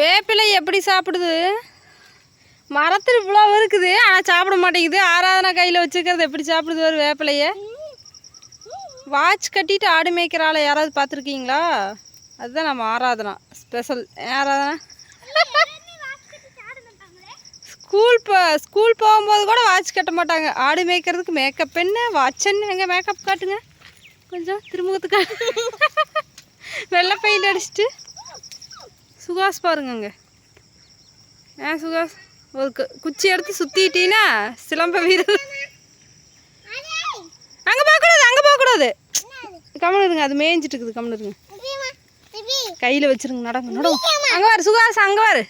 வேப்பிலை எப்படி சாப்பிடுது? மரத்தில் இவ்வளோ இருக்குது ஆனால் சாப்பிட மாட்டேங்குது. ஆராதனா கையில் வச்சுக்கிறது எப்படி சாப்பிடுது ஒரு வேப்பிலையை? வாட்ச் கட்டிட்டு ஆடு மேய்க்கிற ஆளை யாராவது பார்த்துருக்கீங்களா? அதுதான் நம்ம ஆராதனா ஸ்பெஷல் ஆராதனா? ஸ்கூல் போ ஸ்கூல் போகும்போது கூட வாட்ச் கட்ட மாட்டாங்க. ஆடு மேய்க்கிறதுக்கு மேக்கப் என்ன? வாட்ச் என்ன? எங்கே மேக்கப் காட்டுங்க. கொஞ்சம் திருமுகத்துக்கு. வெள்ளை பெயிண்ட் அடிச்சிட்டு. சுகாஸ் பாருங்க அங்கே ஆ சுகாஸ் ஒரு கு- குச்சி எடுத்து சுற்றிட்டீங்கன்னா சிலம்ப வீரர் அங்கே போகக்கூடாது அங்கே போகக்கூடாது. கம்முனு இருங்க அது மேய்ஞ்சிட்டு இருக்குது கம்முனு இருங்க கையில் வச்சிருங்க நடங்க நடங்க. அங்கே வாரு சுகாஸ் அங்கே வாரு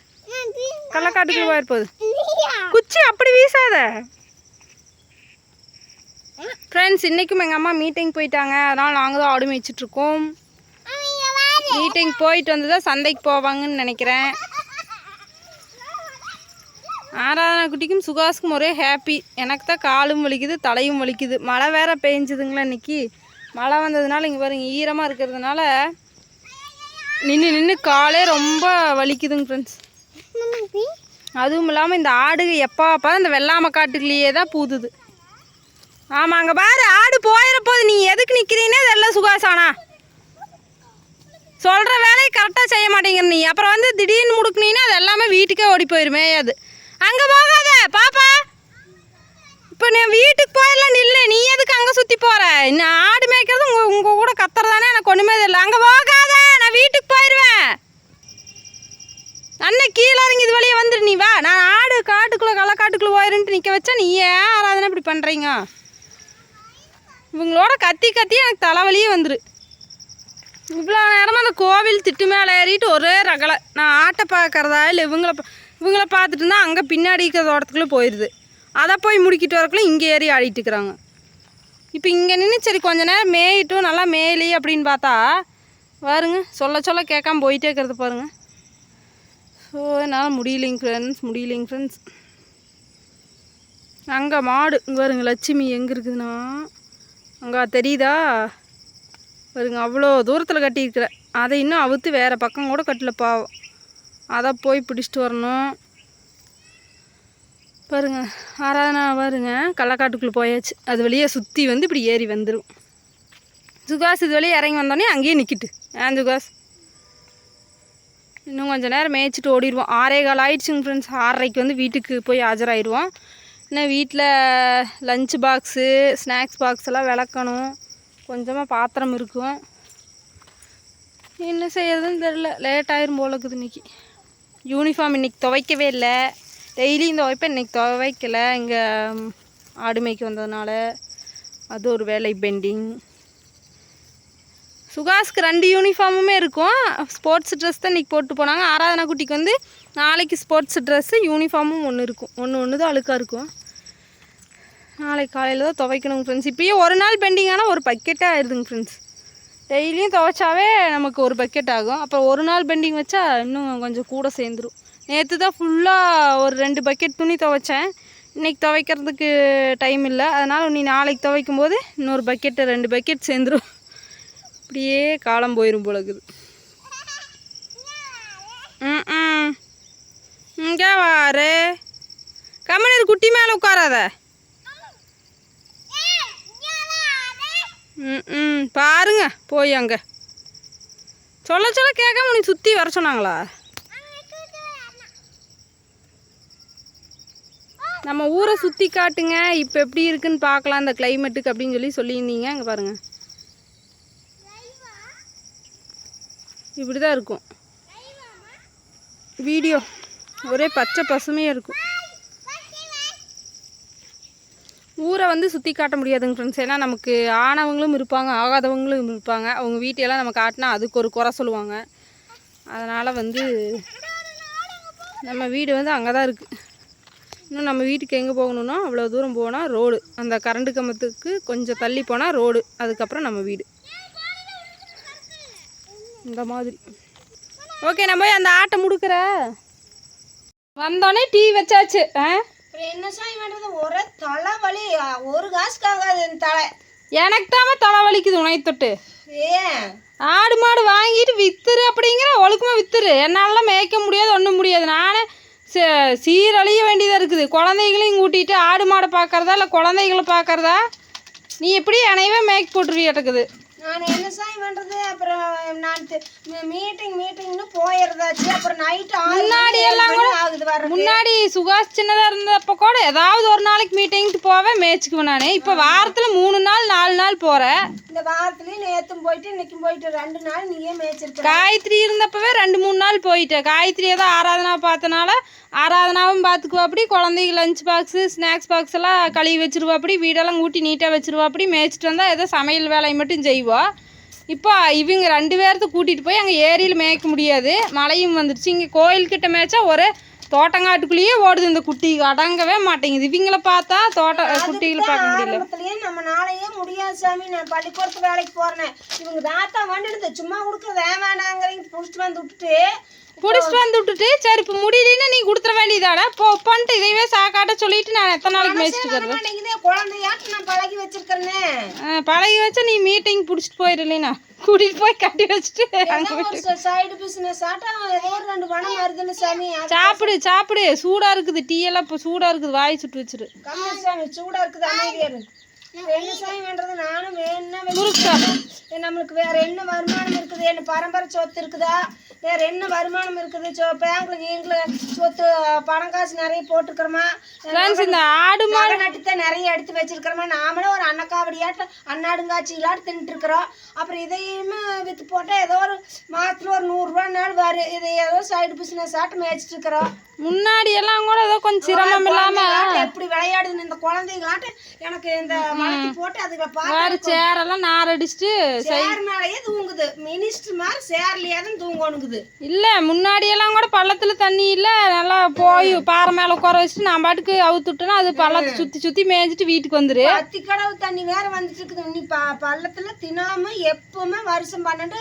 கள்ளக்காட்டுக்குள்ள போயிரு போகுது. குச்சி அப்படி வீசாத. ஃப்ரெண்ட்ஸ் இன்றைக்கும் எங்கள் அம்மா மீட்டிங் போயிட்டாங்க. அதனால் நாங்கள் தான் ஆடு மேய்ச்சிட்ருக்கோம் மீட்டிங் போயிட்டு வந்து தான் சந்தைக்கு போவாங்கன்னு நினைக்கிறேன். ஆராதனா குட்டிக்கும் சுகாஸுக்கும் ஒரே ஹாப்பி எனக்கு தான் காலும் வலிக்குது தலையும் வலிக்குது. மழை வேற பெஞ்சுதுங்களா இன்னைக்கு மழை வந்ததுனால இங்கே பாருங்க ஈரமாக இருக்கிறதுனால நின்று நின்று காலே ரொம்ப வலிக்குதுங்க ஃப்ரெண்ட்ஸ் அதுவும் இல்லாமல் இந்த ஆடு எப்போ அப்போ இந்த வெள்ளாமை காட்டுக்குள்ளேயே தான் பூதுது ஆமாம் அங்கே பாரு ஆடு போயிட போகுது நீ எதுக்கு நிற்கிறீனே இதெல்லாம் சுகாசானா சொல்கிற வேலையை கரெக்டாக செய்ய மாட்டேங்கிற நீ. அப்புறம் வந்து திடீர்னு முடுக்குனீங்கன்னா அது எல்லாமே வீட்டுக்கே ஓடி போயிருமே அது. அங்கே போகாத பாப்பா. இப்போ நான் வீட்டுக்கு போயிடலாம் இல்லை நீ எதுக்கு அங்கே சுற்றி போகிற நான் ஆடு மேய்க்கிறது உங்கள் உங்கள் கூட கத்துறதானே எனக்கு ஒன்றுமே தெரியல. அங்கே போகாத நான் வீட்டுக்கு போயிடுவேன் அண்ணன் கீழே இறங்கி இது வழியே வந்துடு நீ வா. நான் ஆடு காட்டுக்குள்ளே களை காட்டுக்குள்ளே போயிருன்ட்டு நிற்க வச்சா நீ ஏன் ஆராதனை இப்படி பண்ணுறீங்க இவங்களோட கத்தி கத்தி எனக்கு தலைவலியே வந்துடு இவ்வளோ நேரமாக அந்த கோவில் திட்டு மேலே ஏறிட்டு ஒரே ரகலை. நான் ஆட்டை பார்க்குறதா இல்லை இவங்கள பா- இவங்கள பார்த்துட்டு இருந்தால் அங்கே பின்னாடி இருக்கிற தோட்டத்துக்குள்ளே போயிடுது. அதை போய் முடிக்கிட்டு வரக்குள்ள இங்கே ஏறி ஆடிட்டு இருக்கிறாங்க. இப்போ இங்கே நின்று சரி கொஞ்ச நேரம் மேயிட்டும் நல்லா மேயலி அப்படின்னு பார்த்தா பாருங்க சொல்ல சொல்ல கேட்காம போயிட்டே இருக்கிறது பாருங்கள் ஸோ என்னால் முடியலைங்க ஃப்ரெண்ட்ஸ் முடியலைங்க ஃப்ரெண்ட்ஸ் அங்கே மாடு இங்கே வருங்க லட்சுமி எங்கே இருக்குதுன்னா அங்கே தெரியுதா? பாருங்க அவ்வளோ தூரத்தில் கட்டியிருக்கிற. அதை இன்னும் அவுத்து வேறு பக்கம் கூட கட்டல பாவம். அதை போய் பிடிச்சிட்டு வரணும். பாருங்க ஆராதனா பாருங்க கள்ளக்காட்டுக்குள்ளே போயாச்சு. அது வழியே சுற்றி வந்து இப்படி ஏறி வந்துடும் சுகாஸ் இது வழியே இறங்கி வந்தோடனே அங்கேயே நிற்கிட்டு ஏன் சுகாஸ். இன்னும் கொஞ்சம் நேரம் மேய்ச்சிட்டு ஓடிடுவோம் ஆறே கால் ஆயிடுச்சுங்க ஃப்ரெண்ட்ஸ் ஆறரைக்கு வந்து வீட்டுக்கு போய் ஆஜராயிடுவோம் இன்னும் வீட்டில் லஞ்ச் பாக்ஸு ஸ்நாக்ஸ் பாக்ஸ் எல்லாம் விளக்கணும். கொஞ்சமாக பாத்திரம் இருக்கும். என்ன செய்யறதுன்னு தெரில லேட் ஆயிரும் போல இருக்குது இன்றைக்கி யூனிஃபார்ம் இன்றைக்கி துவைக்கவே இல்லை. டெய்லியும் துவைப்பேன் இன்றைக்கி துவைக்கலை. இங்கே ஆடுமைக்கு வந்ததுனால அது ஒரு வேலை பெண்டிங் சுகாஸ்க்கு ரெண்டு யூனிஃபார்முமே இருக்கும். ஸ்போர்ட்ஸ் ட்ரெஸ் தான் இன்றைக்கி போட்டு போனாங்க. ஆராதனா குட்டிக்கு வந்து நாளைக்கு ஸ்போர்ட்ஸ் ட்ரெஸ்ஸு யூனிஃபார்மும் ஒன்று இருக்கும். ஒன்று ஒன்று தான் அழுக்காக இருக்கும். நாளைக்கு காலையில் தான் துவைக்கணுங்க ஃப்ரெண்ட்ஸ் இப்பயே ஒரு நாள் பெண்டிங் ஆனால் ஒரு பக்கெட்டே ஆயிடுதுங்க ஃப்ரெண்ட்ஸ் டெய்லியும் துவைச்சாவே நமக்கு ஒரு பக்கெட் ஆகும். அப்புறம் ஒரு நாள் பெண்டிங் வச்சா இன்னும் கொஞ்சம் கூட சேர்ந்துரும். நேற்று தான் ஃபுல்லாக ஒரு ரெண்டு பக்கெட் துணி துவைச்சேன். இன்றைக்கி துவைக்கிறதுக்கு டைம் இல்லை. அதனால் நீ நாளைக்கு துவைக்கும் போது இன்னொரு பக்கெட்டு ரெண்டு பக்கெட் சேர்ந்துரும். இப்படியே காலம் போயிடும் போல இருக்குது. ம் ம் இங்கே வாரு. கம்மனர் குட்டி மேலே உட்காராத. ம் ம் பாருங்க போய் அங்கே. சொல்ல சொல்ல கேட்காம நீ சுற்றி வர சொன்னாங்களா? நம்ம ஊரை சுற்றி காட்டுங்க இப்போ எப்படி இருக்குன்னு பார்க்கலாம் இந்த கிளைமேட்டுக்கு அப்படின்னு சொல்லி சொல்லியிருந்தீங்க. அங்கே பாருங்கள் இப்படி தான் இருக்கும். வீடியோ. ஒரே பச்சை பசுமையாக இருக்கும். ஊரை வந்து சுற்றி காட்ட முடியாதுங்க ஃப்ரெண்ட்ஸ் ஏன்னா நமக்கு ஆனவங்களும் இருப்பாங்க ஆகாதவங்களும் இருப்பாங்க. அவங்க வீட்டையெல்லாம் நம்ம காட்டினா அதுக்கு ஒரு குறை சொல்லுவாங்க. அதனால் வந்து நம்ம வீடு வந்து அங்கே தான் இருக்குது இன்னும் நம்ம வீட்டுக்கு எங்கே போகணுன்னா அவ்வளோ தூரம் போனால் ரோடு. அந்த கரண்டு கம்பத்துக்கு கொஞ்சம் தள்ளி போனால் ரோடு. அதுக்கப்புறம் நம்ம வீடு. இந்த மாதிரி. ஓகே நம்ம போய் அந்த ஆட்டை முடுக்கிற வந்தோடனே டீ வச்சாச்சு. ஆ? அப்புறம் என்ன சாமி பண்ணுறது ஒரே தலைவலி. ஒரு காசுக்கு ஆகாது என் தலை. எனக்கு தாம தலைவலிக்குது உனைய தொட்டு. ஏன்? ஆடு மாடு வாங்கிட்டு வித்துரு அப்படிங்கிற ஒழுக்கமாக வித்துரு. என்னாலலாம் மேய்க்க முடியாது ஒன்றும் முடியாது. நானே சீரழிய வேண்டியதாக இருக்குது. குழந்தைகளையும் கூட்டிகிட்டு ஆடு மாடை பார்க்கறதா இல்லை குழந்தைகளை பார்க்கறதா நீ எப்படி அனைவே மேய்க்க போட்டுருவியாட்டக்குது. நான் என்ன சாய் பண்றது? அப்புறம் நான் மீட்டிங் மீட்டிங்னு போயிடுறதாச்சு அப்புறம் நைட்டு முன்னாடி எல்லாம் கூட ஆகுது வர முன்னாடி சுகாஷ் சின்னதாக இருந்தப்போ கூட ஏதாவது ஒரு நாளைக்கு மீட்டிங்க்கு போவேன் மேய்ச்சிக்குவேன் நான். இப்போ வாரத்தில் மூணு நாள் நாலு நாள் போகிறேன் இந்த வாரத்துலயும் நேத்தும் போயிட்டு இன்னைக்கும் போயிட்டு ரெண்டு நாள் நீயே மேய்ச்சிருக்க காயத்ரி இருந்தப்பவே ரெண்டு மூணு நாள் போயிட்டேன் காயத்ரி ஏதோ ஆராதனா பார்த்தனால ஆராதனாவும் பார்த்துக்குவா அப்படி குழந்தைங்க லஞ்ச் பாக்ஸு ஸ்நாக்ஸ் பாக்ஸ் எல்லாம் கழுவி வச்சிருவா அப்படி வீடெல்லாம் கூட்டி நீட்டாக வச்சிருவா அப்படி மேய்ச்சிட்டு வந்தால் ஏதோ சமையல் வேலையை மட்டும் செய்வோம் இப்போ இவங்க ரெண்டு பேர்த்த கூட்டிகிட்டு போய் அங்கே ஏரியில் மேய்க்க முடியாது. மழையும் வந்துடுச்சு இங்கே கோயில்கிட்ட மேய்ச்சா ஒரு தோட்டங்காட்டுக்குள்ளேயே ஓடுது இந்த குட்டி. அடங்கவே மாட்டேங்குது. இவங்கள பார்த்தா தோட்ட குட்டிகளை பார்க்க முடியல. நம்ம நாளையே முடியாது சாமி. நான் பள்ளிக்கூடத்து வேலைக்கு போறேன். இவங்க தாத்தா வந்துடுது சும்மா கொடுக்க வேணாங்கிறீங்க. புடிச்சிட்டு வந்து விட்டுட்டு. பிடிச்சிட்டு வந்து விட்டுட்டு சரி இப்போ முடியலன்னா நீ கொடுத்துட வேண்டியதாடா. போ பண்ணிட்டு இதையவே சாக்காட்ட சொல்லிட்டு நான் எத்தனை நாளைக்கு மேய்ச்சிட்டு குழந்தையாட்டு நான் பழகி வச்சிருக்கிறேனே. பழகி வச்சா நீ மீட்டிங் பிடிச்சிட்டு போயிடலைனா கூட்டிகிட்டு போய் கட்டி வச்சுட்டு சைடு பிசினஸ் ஆட்டா ஏதோ ஒரு ரெண்டு பணம் வருதுன்னு சாமி சாப்பிடு சாப்பிடு சூடாக இருக்குது டீ எல்லாம் இப்போ சூடாக இருக்குது வாய் சுட்டு வச்சிரு கம்மி சாமி சூடா இருக்குது அமைதியா இரு. பண்றது நானும் ஏ, நம்மளுக்கு வேற என்ன வருமானம் இருக்குது? என்ன பரம்பரை சொத்து இருக்குதா? வேற என்ன வருமானம் இருக்குது? சொ பேங்க்ல கீங்க்ல சொத்து பணம் காசு நிறைய போட்டுக்கிறோமா இந்த ஆடு மா நகை நட்டுத்தை நிறைய எடுத்து வச்சிருக்கிறோமா? நாமளே ஒரு அன்னக்காவடியாட்டம் அன்னாடுங்காட்சிகளாட்டு தின்னுட்டு இருக்கிறோம் அப்புறம் இதையுமே வித்து போட்டால் ஏதோ ஒரு மாதத்துல ஒரு நூறுரூவானாலும் வரும் இதை ஏதோ சைடு பிஸ்னஸ் ஆட்டம் மேய்ச்சிட்டு இருக்கிறோம் முன்னாடி எல்லாம் கூட ஏதோ கொஞ்சம் சிரமம் இல்லாம குழந்தைங்களாட்டம் எப்படி விளையாடுதுன்னு இந்த குழந்தைங்களாட்டம் எனக்கு இந்த மலத்தி போட்டு அதுகளை பார்த்து வேறு சேரெல்லாம் நார் அடிச்சுட்டு சேர் மேலேயே தூங்குது. மினிஸ்டர் மாதிரி சேர்லயே தான் தூங்கணுங்குது. இல்லை முன்னாடி எல்லாம் கூட பள்ளத்தில் தண்ணி இல்லை நல்லா போய் பாறை மேலே உட்கார வச்சுட்டு நான் பாட்டுக்கு அவுத்துட்டேன்னா அது பள்ளத்தை சுற்றி சுற்றி மேய்ஞ்சிட்டு வீட்டுக்கு வந்துரு. அத்திக்கடவு தண்ணி வேற வந்துட்டு இருக்குது நீ ப பள்ளத்துல தினாம எப்பவுமே வருஷம் பன்னெண்டு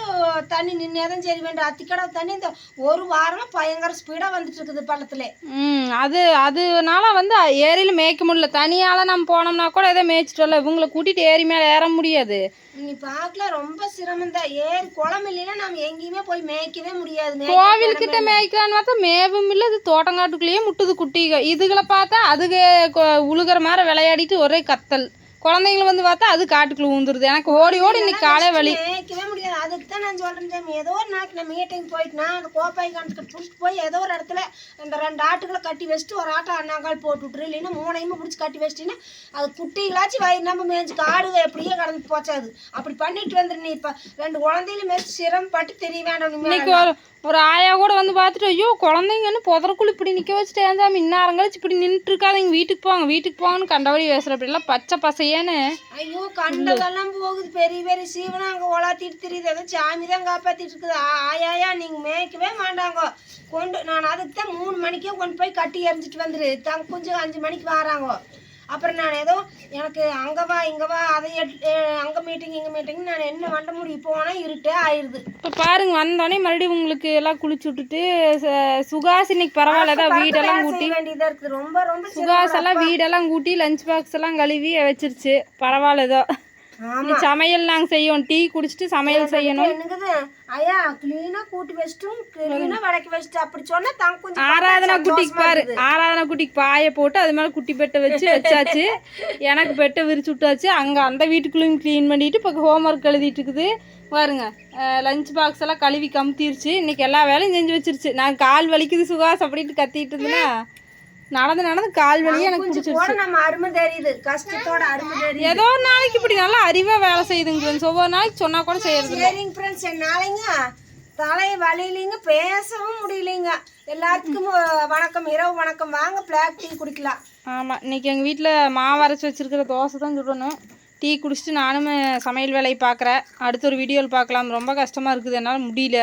தண்ணி நின்னே தான் சரி வேண்டும் அத்திக்கடவு தண்ணி இந்த ஒரு வாரமா பயங்கர ஸ்பீடா வந்துட்டு இருக்குது பள்ளத்துல. ம் அது அதனால வந்து ஏரியில் மேய்க்க முடியல. தனியால் நம்ம போனோம்னா கூட எதோ மேய்ச்சிட்டு வரல இவங்களை கூட்டிகிட்டு ஏரி மேலே ஏற முடியாது. நீ பார்க்கல ரொம்ப சிரமம் தான். ஏரி குளம் இல்லைன்னா நம்ம எங்கேயுமே போய் மேய்க்கவே முடியாது. கோவில்கிட்ட மேய்க்கலான்னு பார்த்தா மேவும் இல்லை இது தோட்டங்காட்டுக்குள்ளேயே முட்டுது குட்டிக. இதுகளை பார்த்தா அதுக கொ- உழுகுற மாதிரி விளையாடிட்டு ஒரே கத்தல். குழந்தைங்கள வந்து பார்த்தா அது காட்டுக்குள்ள ஊந்துருது. எனக்கு ஓடி ஓடி இன்னைக்கு காலை வலி. மேய்க்கவே முடியாது. அதுக்கு தான் நான் சொல்றேன் சாமி ஏதோ ஒரு நாளைக்கு நான் மீட்டிங் போயிட்டுனா அந்த கோப்பாய் கணக்கு பிடிச்சிட்டு போய் ஏதோ ஒரு இடத்துல அந்த ரெண்டு ஆட்டுகளை கட்டி வச்சுட்டு ஒரு ஆட்டை அண்ணாங்கால் போட்டு விட்டுரு. இல்லைன்னா மூணையுமே பிடிச்சி கட்டி வச்சிட்டீங்கன்னா அது குட்டிகளாச்சும் வயிறு நம்ம மேய்ஞ்சி காடு எப்படியே கடந்து போச்சாது அப்படி பண்ணிட்டு வந்துரு நீ இப்போ. ரெண்டு குழந்தையில மேய்ச்சி சிரமப்பட்டு தெரிய வேண்டாம் இன்னைக்கு ஒரு ஆயா கூட வந்து பார்த்துட்டு ஐயோ குழந்தைங்கன்னு புதறக்குள்ள இப்படி நிற்க வச்சுட்டு சாமி இன்னும் கழிச்சு இப்படி நின்றுட்டு இருக்காதீங்க வீட்டுக்கு போவாங்க வீட்டுக்கு போவாங்கன்னு கண்டபடி பேசுகிற அப்படிலாம் பச்சை பசையேன்னு. ஐயோ கண்டதெல்லாம் போகுது பெரிய பெரிய சீவனம் அங்கே உலாத்திட்டு தெரியுது. அதை சாமி தான் காப்பாற்றிட்டு இருக்குது. ஆயாயா நீங்கள் மேய்க்கவே மாட்டாங்க. கொண்டு நான் அதுக்கு தான் மூணு மணிக்கே கொண்டு போய் கட்டி எறிஞ்சிட்டு வந்துரு. தங்க கொஞ்சம் அஞ்சு மணிக்கு வராங்கோ. அப்புறம் நான் ஏதோ எனக்கு அங்கே வா இங்கே வா அதை அங்கே மீட்டிங் இங்கே மீட்டிங் நான் என்ன பண்ண முடியும்? போனால் இருட்டே ஆயிடுது இப்போ பாருங்க வந்தோடனே மறுபடியும் உங்களுக்கு எல்லாம் குளிச்சு விட்டுட்டு சுகாஸ் இன்னைக்கு பரவாயில்ல ஏதோ வீடெல்லாம் கூட்டி. வேண்டியதாக இருக்குது. ரொம்ப ரொம்ப. சுகாஸ் எல்லாம் வீடெல்லாம் கூட்டி லஞ்ச் பாக்ஸ் எல்லாம் கழுவி வச்சிருச்சு. பரவாயில்ல ஏதோ சமையல் நாங்கள் செய்யோம் டீ குடிச்சிட்டு சமையல் செய்யணும். ஐயா கிளீனாக கூட்டி வச்சிட்டும். கிளீனாக விளக்கி வச்சுட்டு அப்படி சொன்னால் தங்க கொஞ்சம் ஆராதனா குட்டிக்கு பாரு. ஆராதனா குட்டிக்கு பாயை போட்டு அது மேலே குட்டி பெட்டை வச்சு வச்சாச்சு. எனக்கு பெட்டை விரிச்சு விட்டாச்சு. அங்கே அந்த வீட்டுக்குள்ளேயும் க்ளீன் பண்ணிட்டு இப்போ ஹோம்ஒர்க் எழுதிட்டு இருக்குது. பாருங்க லஞ்ச் பாக்ஸ் எல்லாம் கழுவி கமுத்திருச்சு. இன்னைக்கு எல்லா வேலையும் செஞ்சு வச்சிருச்சு. நான் கால் வலிக்குது சுகாஸ் அப்படின்ட்டு கத்திட்டு இருந்தேன்னா நடந்து நடந்து கால் வலியே எனக்கு பிடிச்சிருச்சு. நம்ம அருமை தெரியுது. கஷ்டத்தோட அருமை தெரியுது. ஏதோ ஒரு நாளைக்கு இப்படி நல்லா அறிவாக வேலை செய்யுதுங்க friends. ஒவ்வொரு நாளைக்கு சொன்னால் கூட செய்யறது. சரிங்க ஃப்ரெண்ட்ஸ் என்னாலைங்க தலை வலியிலிங்க பேசவும் முடியலைங்க. எல்லாத்துக்கும் வணக்கம் இரவு வணக்கம். வாங்க பிளாக் டீ குடிக்கலாம். ஆமாம் இன்னைக்கு எங்கள் வீட்டில் மாவு அரைச்சி வச்சிருக்கிற தோசை தான் சுடணும். டீ குடிச்சிட்டு நானும் சமையல் வேலையை பார்க்குறேன். அடுத்த ஒரு வீடியோவில் பார்க்கலாம். ரொம்ப கஷ்டமாக இருக்குது. என்னால் முடியல.